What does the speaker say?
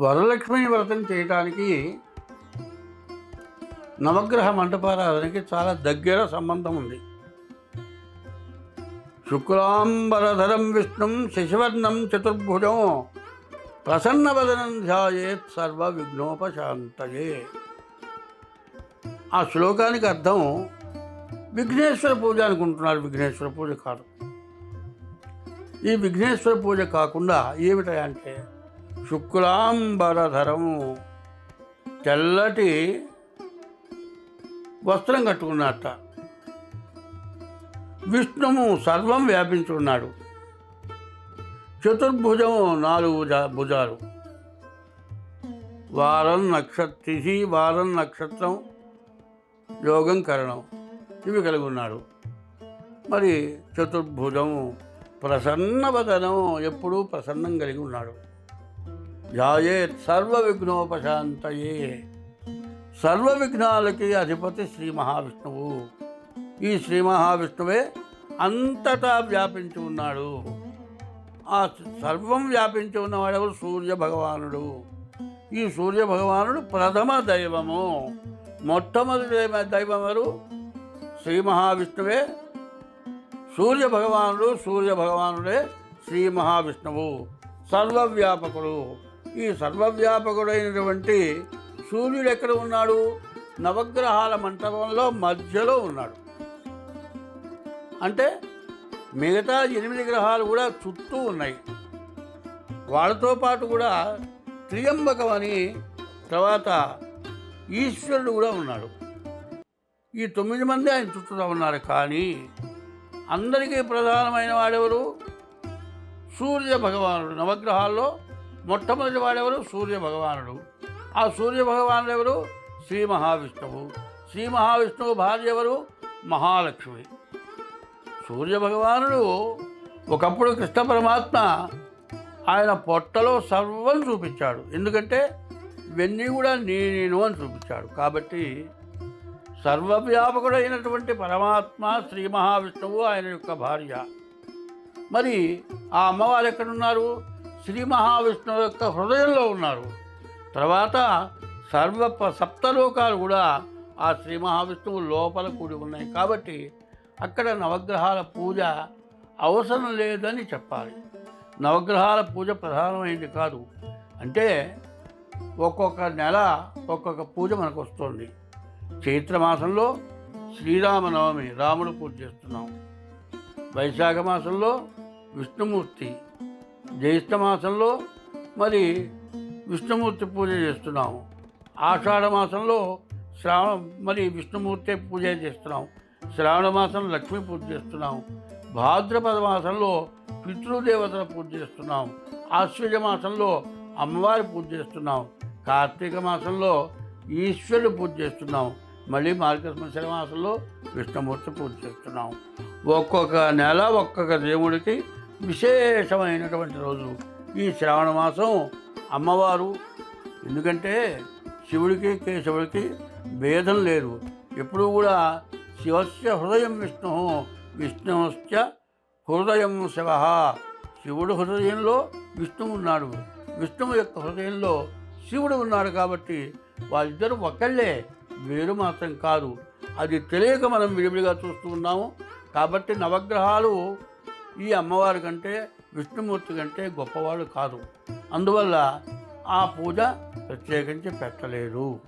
వరలక్ష్మి వ్రతం చేయడానికి నవగ్రహ మంటపారాధనకి చాలా దగ్గర సంబంధం ఉంది. శుక్లాంబరధరం విష్ణుం శశివర్ణం చతుర్భుజం ప్రసన్నవదనం ధ్యాయేత్ సర్వ విఘ్నోపశాంతయే ఆ శ్లోకానికి అర్థం విఘ్నేశ్వర పూజ అనుకుంటున్నారు విఘ్నేశ్వర పూజ కాదు. ఈ విఘ్నేశ్వర పూజ కాకుండా ఏమిటంటే శుక్లాంబరధరము తెల్లటి వస్త్రం కట్టుకున్నట్ట విష్ణువు సర్వం వ్యాపించుకున్నాడు. చతుర్భుజము చతుర్భుజం నాలుగు భుజాలు. వారం నక్షత్ర తిథి వారం నక్షత్రం యోగం కరణం ఇవి కలిగి ఉన్నాడు. మరి చతుర్భుజం ప్రసన్నవదనం ఎప్పుడూ ప్రసన్నం కలిగి ఉన్నాడు. ధ్యాయేత్ సర్వ విఘ్నోపశాంతయే సర్వ విఘ్నాలకి అధిపతి శ్రీ మహావిష్ణువు. ఈ శ్రీ మహావిష్ణువే అంతటా వ్యాపించి ఉన్నాడు. ఆ సర్వం వ్యాపించి ఉన్నవాడెవరు సూర్య భగవానుడు ఈ సూర్య భగవానుడు ప్రథమ దైవము. మొట్టమొదటి దైవ దైవం ఎవరు? శ్రీ మహావిష్ణువే. సూర్య భగవానుడు సూర్య భగవానుడే శ్రీ మహావిష్ణువు. సర్వవ్యాపకుడు. ఈ సర్వవ్యాపకుడైనటువంటి సూర్యుడు ఎక్కడ ఉన్నాడు? నవగ్రహాల మంటపంలో మధ్యలో ఉన్నాడు. అంటే మిగతా ఎనిమిది గ్రహాలు కూడా చుట్టూ ఉన్నాయి. వాళ్ళతో పాటు కూడా త్రియంబకం అని తర్వాత ఈశ్వరుడు కూడా ఉన్నాడు. ఈ తొమ్మిది మంది ఆయన చుట్టూ ఉన్నారు. కానీ అందరికీ ప్రధానమైన వాడెవరు? సూర్య భగవానుడు. నవగ్రహాల్లో మొట్టమొదటి వాడెవరు? సూర్య భగవానుడు. ఆ సూర్య భగవానుడు ఎవరు? శ్రీ మహావిష్ణువు. శ్రీ మహావిష్ణువు భార్య ఎవరు? మహాలక్ష్మి. సూర్య భగవానుడు ఒకప్పుడు కృష్ణ పరమాత్మ ఆయన పొట్టలో సర్వం చూపించాడు. ఎందుకంటే ఇవన్నీ కూడా నేను అని చూపించాడు. కాబట్టి సర్వవ్యాపకుడైనటువంటి పరమాత్మ శ్రీ మహావిష్ణువు ఆయన యొక్క భార్య. మరి ఆ అమ్మవారు ఎక్కడున్నారు? శ్రీ మహావిష్ణువు యొక్క హృదయంలో ఉన్నారు. తర్వాత సర్వ సప్తలోకాలు కూడా ఆ శ్రీ మహావిష్ణువు లోపల కూడి ఉన్నాయి కాబట్టి అక్కడ నవగ్రహాల పూజ అవసరం లేదని చెప్పాలి. నవగ్రహాల పూజ ప్రధానమైనది కాదు. అంటే ఒక్కొక్క నెల ఒక్కొక్క పూజ మనకు వస్తుంది. చైత్రమాసంలో శ్రీరామనవమి రాముడు పూజ చేస్తున్నాం. వైశాఖ మాసంలో విష్ణుమూర్తి జ్యేష్ఠ మాసంలో మరి విష్ణుమూర్తి పూజ చేస్తున్నాము. ఆషాఢ మాసంలో శ్రావణ మరి విష్ణుమూర్తి పూజ చేస్తున్నాం శ్రావణ మాసం లక్ష్మీ పూజ చేస్తున్నాం భాద్రపద మాసంలో పితృదేవతల పూజ చేస్తున్నాం ఆశ్వజ మాసంలో అమ్మవారి పూజ చేస్తున్నాం కార్తీక మాసంలో ఈశ్వరుడు పూజ చేస్తున్నాం మళ్ళీ మార్గశిర మాసంలో విష్ణుమూర్తి పూజ చేస్తున్నాం ఒక్కొక్క నెల ఒక్కొక్క దేవుడికి విశేషమైనటువంటి రోజు ఈ శ్రావణ మాసం అమ్మవారు. ఎందుకంటే శివుడికి కేశవుడికి భేదం లేదు. ఎప్పుడూ కూడా శివస్య హృదయం విష్ణు విష్ణుశ్చ హృదయం శివ. శివుడు హృదయంలో విష్ణువు ఉన్నాడు. విష్ణువు యొక్క హృదయంలో శివుడు ఉన్నాడు కాబట్టి వాళ్ళిద్దరూ ఒకళ్ళే వేరు మాత్రం కాదు. అది తెలియక మనం విడివిడిగా చూస్తూ ఉన్నాము. కాబట్టి నవగ్రహాలు ఈ అమ్మవారి కంటే విష్ణుమూర్తి కంటే గొప్పవాడు కాదు. అందువల్ల ఆ పూజ ప్రత్యేకించి పెట్టలేదు.